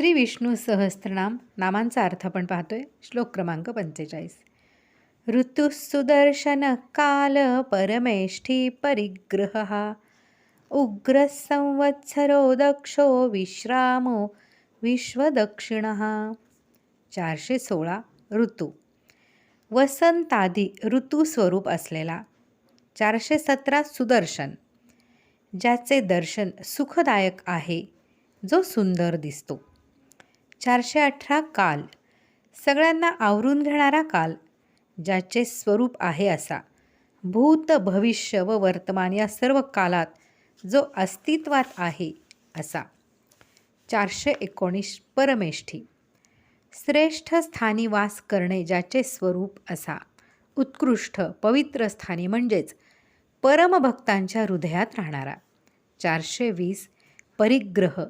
श्री विष्णू सहस्त्रनाम नामांचा अर्थ आपण पाहतोय. श्लोक क्रमांक पंचेचाळीस. ऋतुसुदर्शन काल परमेष्ठी परिग्रह उग्र संवत्सरो दक्षो विश्रामो विश्वदक्षिण। चारशे सोळा ऋतू. वसंतादी ऋतू स्वरूप असलेला. चारशे सतरा सुदर्शन. ज्याचे दर्शन सुखदायक आहे जो सुंदर दिसतो. चारशे अठरा काल. सगळ्यांना आवरून घेणारा काल ज्याचे स्वरूप आहे असा. भूत भविष्य व वर्तमान या सर्व कालात जो अस्तित्वात आहे असा. चारशे एकोणीस परमेष्ठी. श्रेष्ठ स्थानी वास करणे ज्याचे स्वरूप असा. उत्कृष्ट पवित्र स्थानी म्हणजेच परमभक्तांच्या हृदयात राहणारा. चारशे वीस परिग्रह.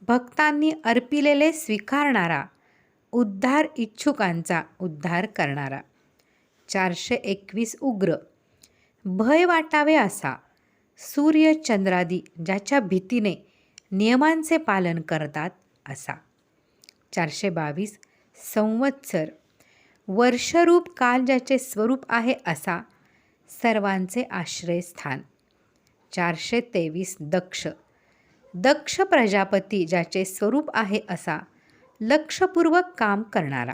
भक्तांनी अर्पिलेले स्वीकारणारा उद्धार इच्छुकांचा उद्धार करणारा. चारशे एकवीस उग्र. भय वाटावे असा. सूर्य चंद्रादी ज्याच्या भीतीने नियमांचे पालन करतात असा. चारशे बावीस संवत्सर. वर्षरूप काल ज्याचे स्वरूप आहे असा सर्वांचे आश्रयस्थान. चारशे तेवीस दक्ष. दक्ष प्रजापती ज्याचे स्वरूप आहे असा लक्षपूर्वक काम करणारा.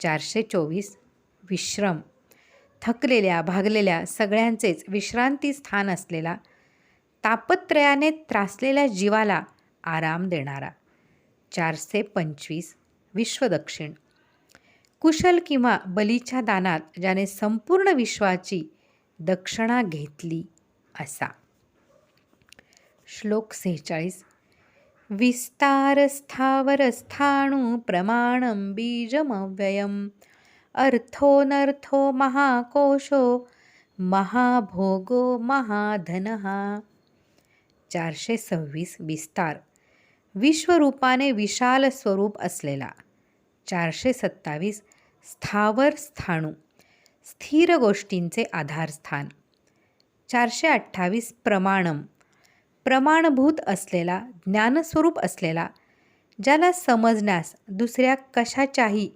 चारशे चोवीस. विश्रम. थकलेल्या भागलेल्या सगळ्यांचेच विश्रांती स्थान असलेला तापत्रयाने त्रासलेल्या जीवाला आराम देणारा. चारशे पंचवीस. विश्वदक्षिण. कुशल किंवा बलीच्या दानात ज्याने संपूर्ण विश्वाची दक्षिणा घेतली असा. श्लोक सेहेचाळीस. विस्तारस्थावरस्थाणू प्रमाणं बीजमव्ययम्. अर्थोनर्थो महाकोशो महाभोगो महाधनः. चारशे सव्वीस विस्तार. विश्वरूपाने विशाल स्वरूप असलेला. चारशे सत्तावीस स्थावर स्थाणू स्थिर गोष्टींचे आधारस्थान. चारशे अठ्ठावीस प्रमाणम. प्रमाणभूत असलेला ज्ञानस्वरूप असलेला ज्याला समजण्यास दुसऱ्या कशाच्याही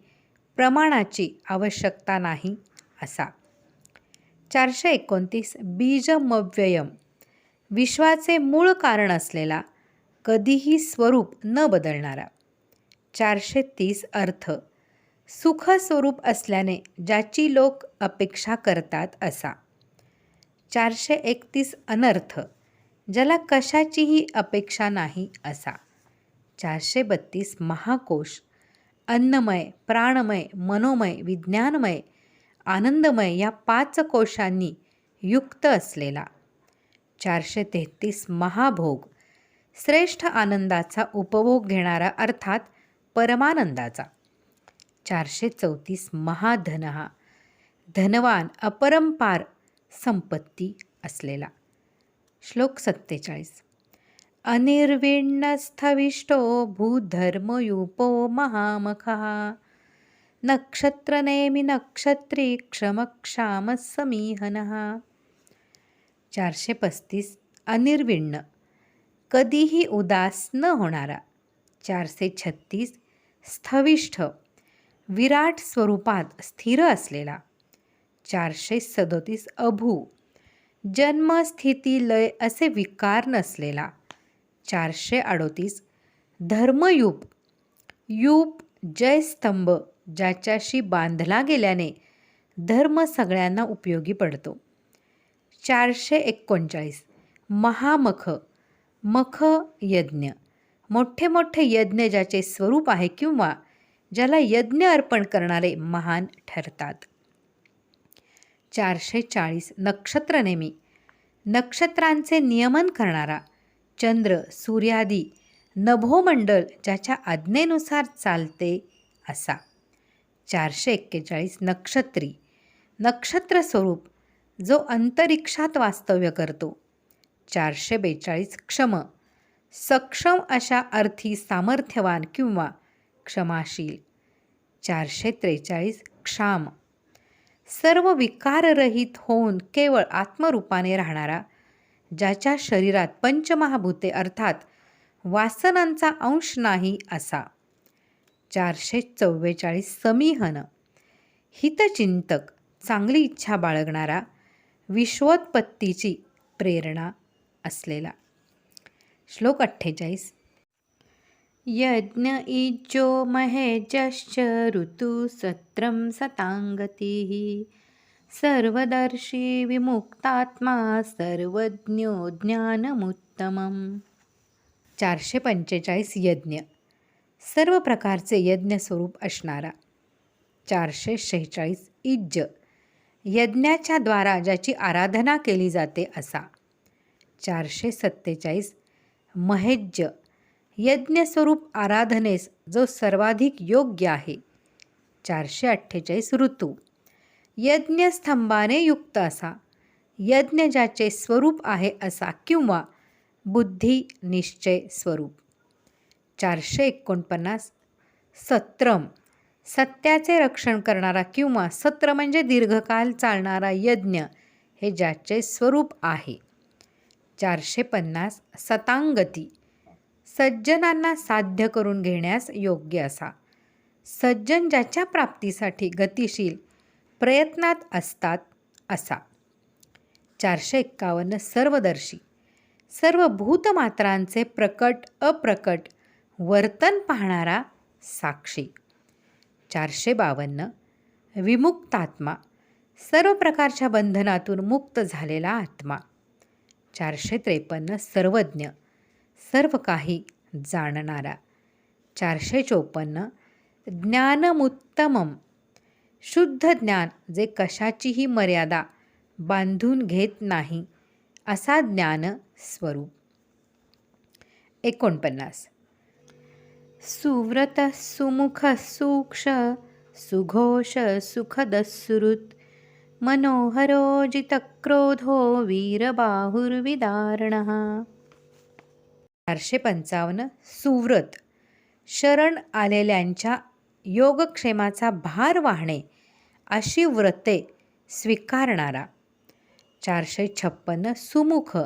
प्रमाणाची आवश्यकता नाही असा. चारशे एकोणतीस बीजमव्ययम विश्वाचे मूळ कारण असलेला कधीही स्वरूप न बदलणारा. चारशे तीस अर्थ सुखस्वरूप असल्याने ज्याची लोक अपेक्षा करतात असा. चारशे एकतीस अनर्थ ज्याला कशाचीही अपेक्षा नाही असा. चारशे बत्तीस महाकोश अन्नमय प्राणमय मनोमय विज्ञानमय आनंदमय या पाच कोशांनी युक्त असलेला. चारशे तेहतीस महाभोग श्रेष्ठ आनंदाचा उपभोग घेणारा अर्थात परमानंदाचा. चारशे चौतीस महाधन हा धनवान अपरंपार संपत्ती असलेला. श्लोक सत्तेचाळीस. अनिर्विण्णस्थविष्टो भूधर्मयूपो महामखः। नक्षत्रनेमि नक्षत्री क्षमक्षामसमीहनः। चारशे पस्तीस अनिर्विण्ण. कधीही उदास न होणारा. चारशे छत्तीस स्थविष्ठ विराट स्वरूपात स्थिर असलेला. चारशे सदोतीस अभू. जन्मस्थिती लय असे विकार नसलेला. चारशे अडोतीस. धर्मयूप यूप जयस्तंभ ज्याच्याशी बांधला गेल्याने धर्म सगळ्यांना उपयोगी पडतो. चारशे एकोणचाळीस. महामख. मख यज्ञ. मोठे मोठे यज्ञ ज्याचे स्वरूप आहे किंवा ज्याला यज्ञ अर्पण करणारे महान ठरतात. चारशे चाळीस नक्षत्रनेमी नक्षत्रांचे नियमन करणारा चंद्र सूर्यादी नभोमंडल ज्याच्या आज्ञेनुसार चालते असा. चारशे एक्केचाळीस नक्षत्री. नक्षत्र स्वरूप जो अंतरिक्षात वास्तव्य करतो. चारशे बेचाळीस क्षम. सक्षम अशा अर्थी सामर्थ्यवान किंवा क्षमाशील. चारशे त्रेचाळीस क्षाम. सर्व विकाररहित होऊन केवळ आत्मरूपाने राहणारा ज्याच्या शरीरात पंचमहाभूते अर्थात वासनांचा अंश नाही असा. चारशे चव्वेचाळीस समीहन. हितचिंतक चांगली इच्छा बाळगणारा विश्वोत्पत्तीची प्रेरणा असलेला. श्लोक अठ्ठेचाळीस. यज्ञ इज्जो महेजश्च ऋतुसत्रं सताङ्गतिः। सर्वदर्शी विमुक्तात्मा सर्वज्ञो ज्ञानमुत्तमम्। चारशे पंचेचाळीस यज्ञ। सर्व प्रकारचे यज्ञ स्वरूप असणारा। चारशे शेहेचाळीस इज्ज। यज्ञाच्या द्वारा ज्याची आराधना केली जाते असा। चारशे सत्तेचाळीस महेज्ज। यज्ञस्वरूप आराधनेस जो सर्वाधिक योग्य आहे. चारशे अठ्ठेचाळीस ऋतू. यज्ञस्तंभाने युक्त असा. यज्ञ ज्याचे स्वरूप आहे असा किंवा बुद्धी निश्चय स्वरूप. चारशे एकोणपन्नास. सत्रम. सत्याचे रक्षण करणारा किंवा सत्र म्हणजे दीर्घकाल चालणारा यज्ञ हे ज्याचे स्वरूप आहे. चारशे पन्नास. सतांगती. सज्जनांना साध्य करून घेण्यास योग्य असा. सज्जन ज्याच्या प्राप्तीसाठी गतिशील प्रयत्नात असतात असा. चारशे एक्कावन्न सर्वदर्शी. सर्व भूतमात्रांचे प्रकट अप्रकट वर्तन पाहणारा साक्षी. चारशे बावन्न. विमुक्तात्मा. सर्व प्रकारच्या बंधनातून मुक्त झालेला आत्मा. चारशे त्रेपन्न सर्वज्ञ. सर्व काही जाणणारा. चारशे चोपन्न. ज्ञानमुत्तमम. शुद्ध ज्ञान जे कशाचीही मर्यादा बांधून घेत नाही असा ज्ञान स्वरूप. एकोणपन्नास. सुव्रत सुमुख सूक्ष सुघोष सुखदसुरुत मनोहरो क्रोधो वीरबाहुर्विदारणः। चारशे पंचावन्न सुव्रत. शरण आलेल्यांच्या योगक्षेमाचा भार वाहणे अशी व्रते स्वीकारणारा. चारशे छप्पन्न सुमुख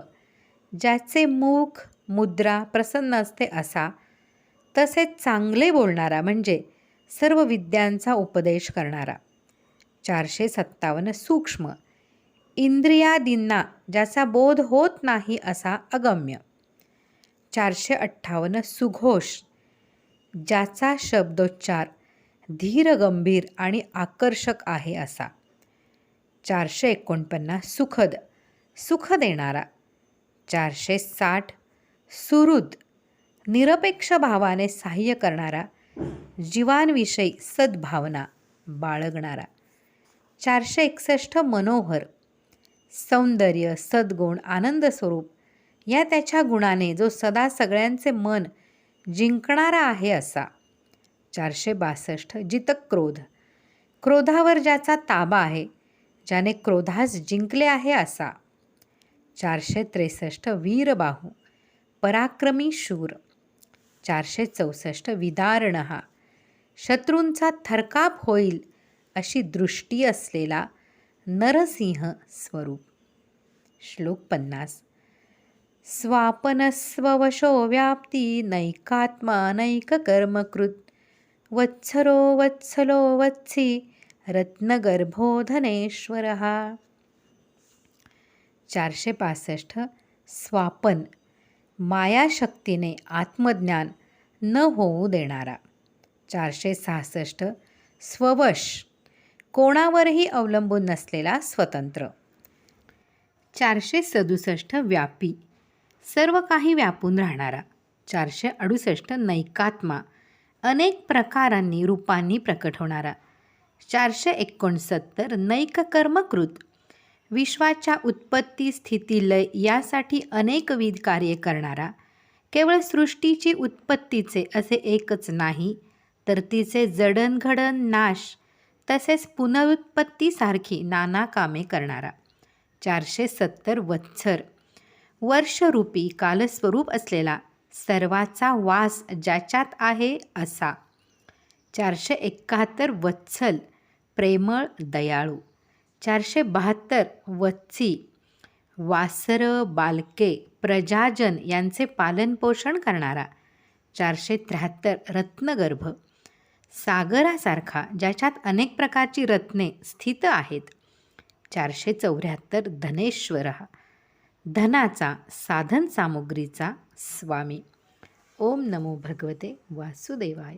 ज्याचे मुख मुद्रा प्रसन्न असते असा तसेच चांगले बोलणारा म्हणजे सर्व विद्यांचा उपदेश करणारा. चारशे सत्तावन्न सूक्ष्म इंद्रियादींना ज्याचा बोध होत नाही असा अगम्य. चारशे अठ्ठावन्न सुघोष ज्याचा शब्दोच्चार धीर गंभीर आणि आकर्षक आहे असा. चारशे एकोणपन्नास सुखद सुख देणारा चारशे साठ सुहृद निरपेक्ष भावाने सहाय्य करणारा. जीवांविषयी सद्भावना बाळगणारा. चारशे एकसष्ट मनोहर सौंदर्य सद्गुण आनंद स्वरूप या त्याच्या गुणाने जो सदा सगळ्यांचे मन जिंकणारा आहे असा. चारशे बासष्ट जितक क्रोध. क्रोधावर ज्याचा ताबा आहे ज्याने क्रोधास जिंकले आहे असा. चारशे त्रेसष्ट वीरबाहू पराक्रमी शूर. चारशे चौसष्ट विदारण हा शत्रूंचा थरकाप होईल अशी दृष्टी असलेला नरसिंह स्वरूप. श्लोक पन्नास. स्वापनस्ववशो व्याप्ती नैकात्मानैककर्मकृत वत्सरो वत्सलो वत्सी रत्नगर्भो धनेश्वर चारशे पासष्ट स्वापन मायाशक्तीने आत्मज्ञान न होऊ देणारा। चारशे सहासष्ट स्ववश कोणावरही अवलंबून नसलेला स्वतंत्र। चारशे सदुसष्ट व्यापी सर्व काही व्यापून राहणारा. चारशे अडुसष्ट नैकात्मा. अनेक प्रकारांनी रूपांनी प्रकट होणारा चारशे एकोणसत्तर नैक कर्मकृत विश्वाच्या उत्पत्ती स्थिती लय यासाठी अनेकविध कार्य करणारा. केवळ सृष्टीची उत्पत्तीचे असे एकच नाही तर तिचे जडणघडण नाश तसेच पुनरुत्पत्तीसारखी नाना कामे करणारा. चारशे सत्तर वत्सर. वर्षरूपी कालस्वरूप असलेला सर्वाचा वास ज्याच्यात आहे असा. चारशे एकाहत्तर वत्सल प्रेमळ दयाळू. चारशे बहात्तर वत्सी वासर बालके प्रजाजन यांचे पालनपोषण करणारा. चारशे त्र्याहत्तर रत्नगर्भ. सागरासारखा ज्याच्यात अनेक प्रकारची रत्ने स्थित आहेत. चारशे चौऱ्याहत्तर धनेश्वर. धनाचा साधन सामुग्रीचा स्वामी. ओम नमो भगवते वासुदेवाय.